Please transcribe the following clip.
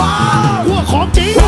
ว้าวพวกของจริง